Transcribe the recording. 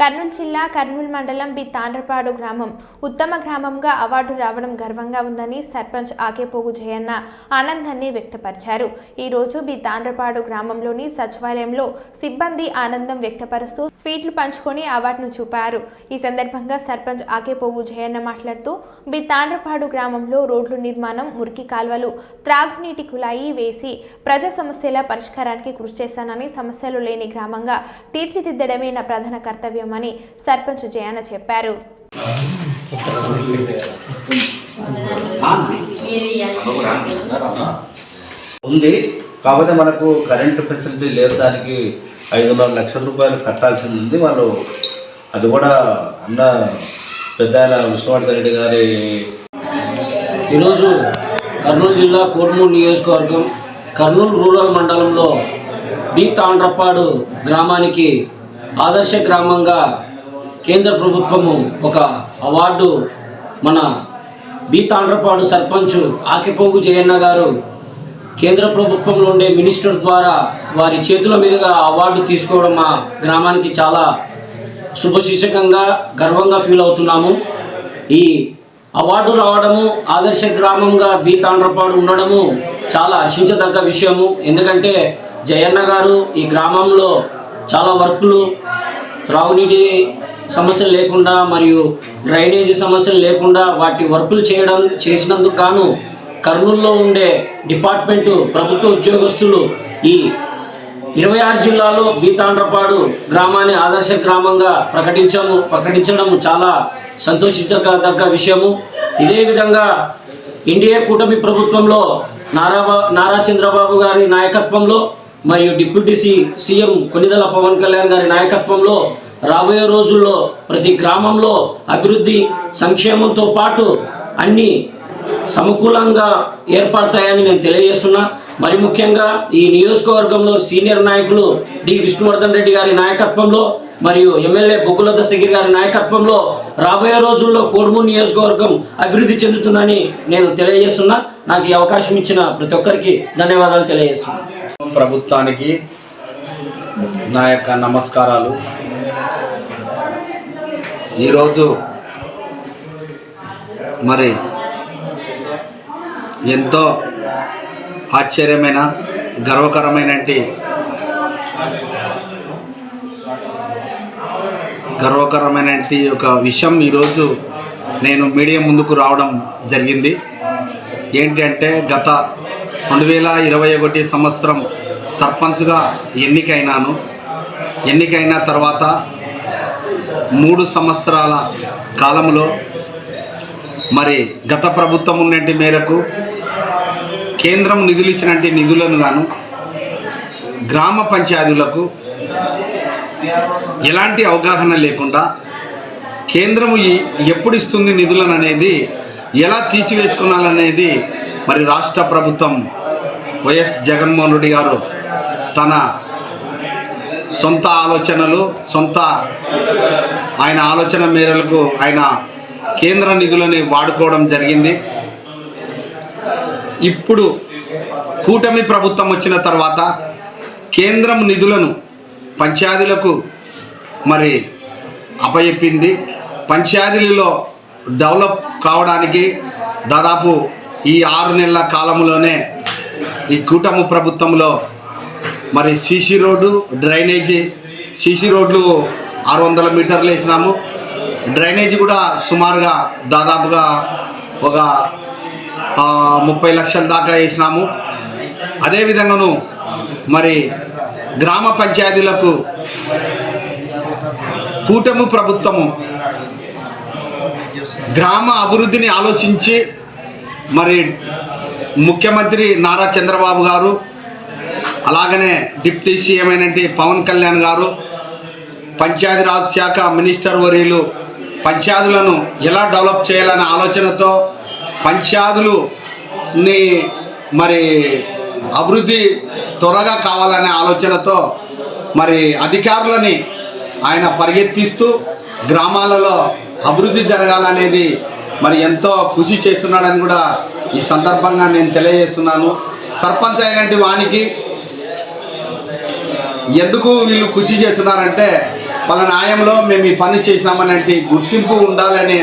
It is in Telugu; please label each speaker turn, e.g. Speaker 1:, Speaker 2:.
Speaker 1: కర్నూలు జిల్లా కర్నూలు మండలం బి తాండ్రపాడు గ్రామం. ఉత్తమ గ్రామంగా అవార్డు రావడం గర్వంగా ఉందని సర్పంచ్ ఆకేపోగు జయన్న ఆనందాన్ని వ్యక్తపరిచారు. ఈరోజు బి తాండ్రపాడు గ్రామంలోని సచివాలయంలో సిబ్బంది ఆనందం వ్యక్తపరుస్తూ స్వీట్లు పంచుకొని అవార్డును చూపారు. ఈ సందర్భంగా సర్పంచ్ ఆకేపోగు జయన్న మాట్లాడుతూ బి తాండ్రపాడు గ్రామంలో రోడ్లు నిర్మాణం మురికి కాల్వలు త్రాగునీటి కుళాయి వేసి ప్రజా సమస్యల పరిష్కారానికి కృషి చేశానని సమస్యలు లేని గ్రామంగా తీర్చిదిద్దడమే నా ప్రధాన కర్తవ్యం. కర్తవ్యమని సర్పంచ్ జయన్న చెప్పారు.
Speaker 2: ఉంది. కాకపోతే మనకు కరెంటు ఫెసిలిటీ లేదు దానికి ఐదున్నర లక్షల రూపాయలు కట్టాల్సింది ఉంది. వాళ్ళు అది కూడా అన్న పెద్ద ఆయన విష్ణువర్ధన్ రెడ్డి గారి
Speaker 3: ఈరోజు కర్నూలు జిల్లా కోడుమూరు నియోజకవర్గం కర్నూలు రూరల్ మండలంలో బి తాండ్రపాడు గ్రామానికి ఆదర్శ గ్రామంగా కేంద్ర ప్రభుత్వము ఒక అవార్డు మన బి తాండ్రపాడు సర్పంచ్ ఆకిపోగు జయన్న గారు కేంద్ర ప్రభుత్వంలో ఉండే మినిస్టర్ ద్వారా వారి చేతుల మీదుగా అవార్డు తీసుకోవడం మా గ్రామానికి చాలా శుభసూచకంగా గర్వంగా ఫీల్ అవుతున్నాము. ఈ అవార్డు రావడము ఆదర్శ గ్రామంగా బి తాండ్రపాడు ఉండడము చాలా హర్షించదగ్గ విషయము. ఎందుకంటే జయన్న గారు ఈ గ్రామంలో చాలా వర్కులు త్రాగునీటి సమస్యలు లేకుండా మరియు డ్రైనేజీ సమస్యలు లేకుండా వాటి వర్కులు చేయడం చేసినందుకు గాను కర్నూలులో ఉండే డిపార్ట్మెంటు ప్రభుత్వ ఉద్యోగస్తులు ఈ ఇరవై ఆరు జిల్లాలో బీతాండ్రపాడు గ్రామాన్ని ఆదర్శ గ్రామంగా ప్రకటించము ప్రకటించడం చాలా సంతోషించదగ్గ విషయము. ఇదే విధంగా ఎన్డీఏ కూటమి ప్రభుత్వంలో నారాబా నారా చంద్రబాబు గారి నాయకత్వంలో మరియు డిప్యూటీ సీఎం కొనిదల పవన్ కళ్యాణ్ గారి నాయకత్వంలో రాబోయే రోజుల్లో ప్రతి గ్రామంలో అభివృద్ధి సంక్షేమంతో పాటు అన్ని సమకూలంగా ఏర్పడతాయని నేను తెలియజేస్తున్నా. మరి ముఖ్యంగా ఈ నియోజకవర్గంలో సీనియర్ నాయకులు డి విష్ణువర్ధన్ రెడ్డి గారి నాయకత్వంలో మరియు ఎమ్మెల్యే బొగ్గులత సగిరి గారి నాయకత్వంలో రాబోయే రోజుల్లో కోడుమూరు నియోజకవర్గం అభివృద్ధి చెందుతుందని నేను తెలియజేస్తున్నా. నాకు ఈ అవకాశం ఇచ్చిన ప్రతి ఒక్కరికి ధన్యవాదాలు తెలియజేస్తున్నాను
Speaker 2: ప్రభుత్వానికి నా యొక్క నమస్కారాలు. ఈరోజు మరి ఎంతో ఆశ్చర్యమైన గర్వకరమైన గర్వకరమైన ఒక విషయం ఈరోజు నేను మీడియా ముందుకు రావడం జరిగింది. ఏంటంటే గత రెండు వేల ఇరవై ఒకటి సంవత్సరం సర్పంచ్గా ఎన్నికైనాను. ఎన్నికైన తర్వాత మూడు సంవత్సరాల కాలంలో మరి గత ప్రభుత్వం ఉన్నటి మేరకు కేంద్రం నిధులు ఇచ్చినటువంటి నిధులను గాను గ్రామ పంచాయతీలకు ఎలాంటి అవగాహన లేకుండా కేంద్రం ఎప్పుడు ఇస్తుంది నిధులను అనేది ఎలా తీసివేసుకున్నాలనేది మరి రాష్ట్ర ప్రభుత్వం వైఎస్ జగన్మోహన్ రెడ్డి గారు తన సొంత ఆలోచనలు సొంత ఆయన ఆలోచన మేరకు ఆయన కేంద్ర నిధులని వాడుకోవడం జరిగింది. ఇప్పుడు కూటమి ప్రభుత్వం వచ్చిన తర్వాత కేంద్రం నిధులను పంచాయతీలకు మరి అప్పచెప్పింది. పంచాయతీలలో డెవలప్ కావడానికి దాదాపు ఈ ఆరు నెలల కాలంలోనే ఈ కూటమి ప్రభుత్వంలో మరి సీసీ రోడ్డు డ్రైనేజీ సీసీ రోడ్లు ఆరు వందల మీటర్లు వేసినాము. డ్రైనేజీ కూడా సుమారుగా దాదాపుగా ఒక ముప్పై లక్షల దాకా వేసినాము. అదేవిధంగాను మరి గ్రామ పంచాయతీలకు కూటమి ప్రభుత్వము గ్రామ అభివృద్ధిని ఆలోచించి మరి ముఖ్యమంత్రి నారా చంద్రబాబు గారు అలాగనే డిప్యూటీ సీఎం అయినటువంటి పవన్ కళ్యాణ్ గారు పంచాయతీరాజ్ శాఖ మినిస్టర్ వర్యులు పంచాయతీలను ఎలా డెవలప్ చేయాలనే ఆలోచనతో పంచాయతీలుని మరి అభివృద్ధి త్వరగా కావాలనే ఆలోచనతో మరి అధికారులని ఆయన పరిగెత్తిస్తూ గ్రామాలలో అభివృద్ధి జరగాలనేది మరి ఎంతో కృషి చేస్తున్నాడని కూడా ఈ సందర్భంగా నేను తెలియజేస్తున్నాను. సర్పంచ్ అయినటువంటి వానికి ఎందుకు వీళ్ళు కృషి చేస్తున్నారంటే వాళ్ళ న్యాయంలో మేము ఈ పని చేసినామనే గుర్తింపు ఉండాలనే